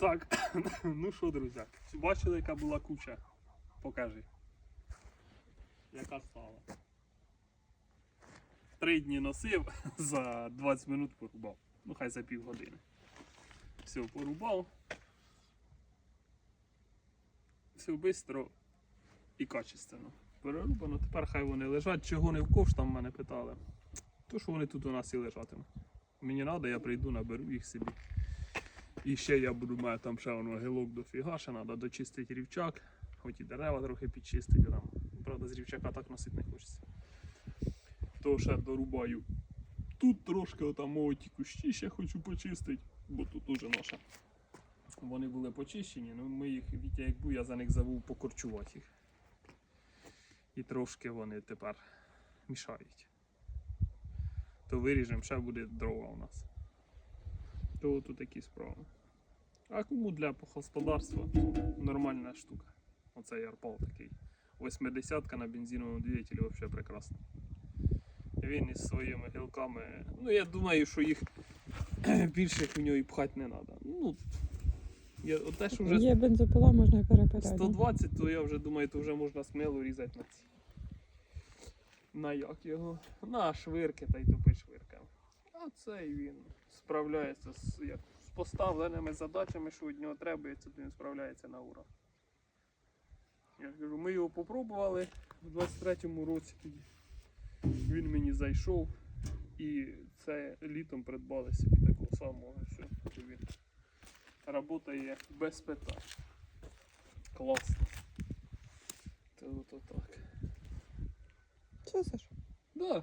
Так, ну що, друзі, бачили, яка була куча? Покажи. Яка стала. Три дні носив, за 20 минут порубав. Ну, хай за півгодини. Все, порубав. Все швидко і качественно. Перерубано. Тепер хай вони лежать. Чого не в ковш там мене питали. То що вони тут у нас і лежатимуть. Мені треба, я прийду, наберу їх собі. І ще я буду мати там ще воно гілок до фіга, ще треба дочистити рівчак, хоч і дерева трохи підчистити там. Правда, з рівчака так носити не хочеться. То ще дорубаю. Тут трошки отам ті кущі ще хочу почистити, бо тут уже наша. Вони були почищені, ну ми їх, Вітя як був, я за них забув покорчувати їх. І трошки вони тепер мішають. То виріжемо, ще буде дрова у нас. То тут такі справи. А кому для господарства нормальна штука. Оцей арпал такий. 80 на бензиновому двигателі взагалі прекрасно. Він із своїми гілками. Ну я думаю, що їх більше в нього і пхати не треба. Ну, я, от те, що вже Є бензопила, можна і перепирати. 120, то я вже думаю, то вже можна сміло різати на ці. На як його? На швирки та й швирками. А цей він справляється з, як, з поставленими задачами, що від нього требується, то він справляється на ура. Я кажу, ми його попробували в 23-му році тоді. Він мені зайшов і це літом придбали собі такого самого, що що він працює без питань. Класно. То от так. Все, Саш? Да.